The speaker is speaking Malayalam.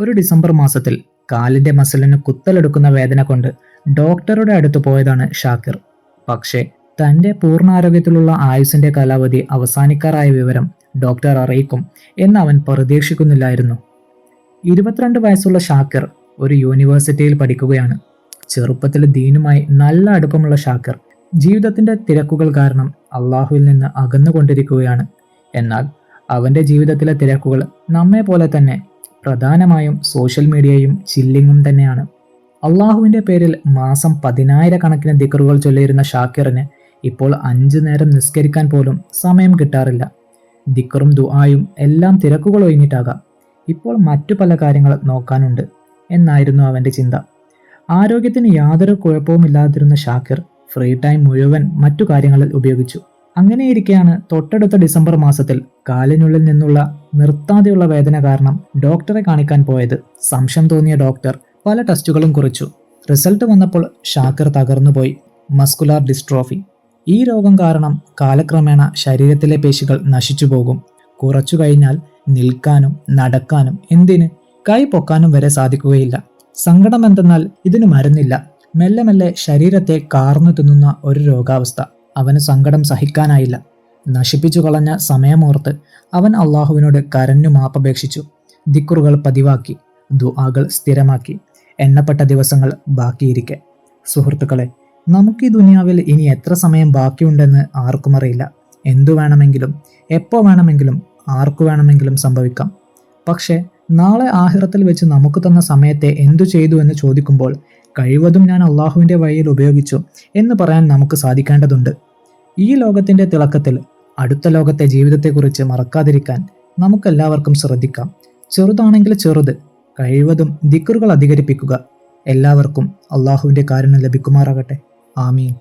ഒരു ഡിസംബർ മാസത്തിൽ കാലിന്റെ മസിലിന് കുത്തലെടുക്കുന്ന വേദന കൊണ്ട് ഡോക്ടറുടെ അടുത്ത് പോയതാണ് ഷാക്കിർ. പക്ഷേ തന്റെ പൂർണാരോഗ്യത്തിലുള്ള ആയുസിന്റെ കാലാവധി അവസാനിക്കാറായ വിവരം ഡോക്ടർ അറിയിക്കും എന്ന് അവൻ പ്രതീക്ഷിക്കുന്നില്ലായിരുന്നു. ഇരുപത്തിരണ്ട് വയസ്സുള്ള ഷാക്കിർ ഒരു യൂണിവേഴ്സിറ്റിയിൽ പഠിക്കുകയാണ്. ചെറുപ്പത്തിൽ ദീനുമായി നല്ല അടുപ്പമുള്ള ഷാക്കിർ ജീവിതത്തിന്റെ തിരക്കുകൾ കാരണം അള്ളാഹുവിൽ നിന്ന് അകന്നുകൊണ്ടിരിക്കുകയാണ്. എന്നാൽ അവന്റെ ജീവിതത്തിലെ തിരക്കുകൾ നമ്മെ പോലെ തന്നെ പ്രധാനമായും സോഷ്യൽ മീഡിയയും ചില്ലിങ്ങും തന്നെയാണ്. അള്ളാഹുവിന്റെ പേരിൽ മാസം പതിനായിരക്കണക്കിന് ദിക്കറുകൾ ചൊല്ലിയിരുന്ന ഷാക്കിറിന് ഇപ്പോൾ അഞ്ചു നേരം നിസ്കരിക്കാൻ പോലും സമയം കിട്ടാറില്ല. ദിക്കറും ദുആയും എല്ലാം തിരക്കുകൾ ഒഴിഞ്ഞിട്ടാകാം. ഇപ്പോൾ മറ്റു പല കാര്യങ്ങൾ നോക്കാനുണ്ട് എന്നായിരുന്നു അവന്റെ ചിന്ത. ആരോഗ്യത്തിന് യാതൊരു കുഴപ്പവുമില്ലാതിരുന്ന ഷാക്കിർ ഫ്രീ ടൈം മുഴുവൻ മറ്റു കാര്യങ്ങളിൽ ഉപയോഗിച്ചു. അങ്ങനെയിരിക്കെയാണ് തൊട്ടടുത്ത ഡിസംബർ മാസത്തിൽ കാലിനുള്ളിൽ നിന്നുള്ള നിർത്താതെയുള്ള വേദന കാരണം ഡോക്ടറെ കാണിക്കാൻ പോയത്. സംശയം തോന്നിയ ഡോക്ടർ പല ടെസ്റ്റുകളും കുറിച്ചു. റിസൾട്ട് വന്നപ്പോൾ ഷാക്കർ തകർന്നുപോയി. Muscular dystrophy. ഈ രോഗം കാരണം കാലക്രമേണ ശരീരത്തിലെ പേശികൾ നശിച്ചു പോകും. കുറച്ചു കഴിഞ്ഞാൽ നിൽക്കാനും നടക്കാനും എന്തിന് കൈ പൊക്കാനും വരെ സാധിക്കുകയില്ല. സങ്കടം എന്തെന്നാൽ ഇതിന് മരുന്നില്ല. മെല്ലെ മെല്ലെ ശരീരത്തെ കാർന്നു തിന്നുന്ന ഒരു രോഗാവസ്ഥ. അവന് സങ്കടം സഹിക്കാനായില്ല. നശിപ്പിച്ചു കളഞ്ഞ സമയമോർത്ത് അവൻ അള്ളാഹുവിനോട് കരഞ്ഞു മാപ്പപേക്ഷിച്ചു ദിക്കുറുകൾ പതിവാക്കി. ദുആകൾ സ്ഥിരമാക്കി. എണ്ണപ്പെട്ട ദിവസങ്ങൾ ബാക്കിയിരിക്കെ. സുഹൃത്തുക്കളെ നമുക്ക് ഈ ദുനിയാവിൽ ഇനി എത്ര സമയം ബാക്കിയുണ്ടെന്ന് ആർക്കും അറിയില്ല. എന്തു വേണമെങ്കിലും എപ്പോൾ വേണമെങ്കിലും ആർക്കു വേണമെങ്കിലും സംഭവിക്കാം. പക്ഷേ നാളെ ആഹിറത്തിൽ വെച്ച് നമുക്ക് തന്ന സമയത്തെ എന്തു ചെയ്തു എന്ന് ചോദിക്കുമ്പോൾ കഴിവതും ഞാൻ അള്ളാഹുവിന്റെ വഴിയിൽ ഉപയോഗിച്ചു എന്ന് പറയാൻ നമുക്ക് സാധിക്കേണ്ടതുണ്ട്. ഈ ലോകത്തിന്റെ തിളക്കത്തിൽ അടുത്ത ലോകത്തെ ജീവിതത്തെക്കുറിച്ച് മറക്കാതിരിക്കാൻ നമുക്കെല്ലാവർക്കും ശ്രദ്ധിക്കാം. ചെറുതാണെങ്കിൽ ചെറുത് കഴിവതും ദിക്കറുകൾ അധികരിപ്പിക്കുക. എല്ലാവർക്കും അള്ളാഹുവിന്റെ കാരണം ലഭിക്കുമാറാകട്ടെ. ആമീൻ.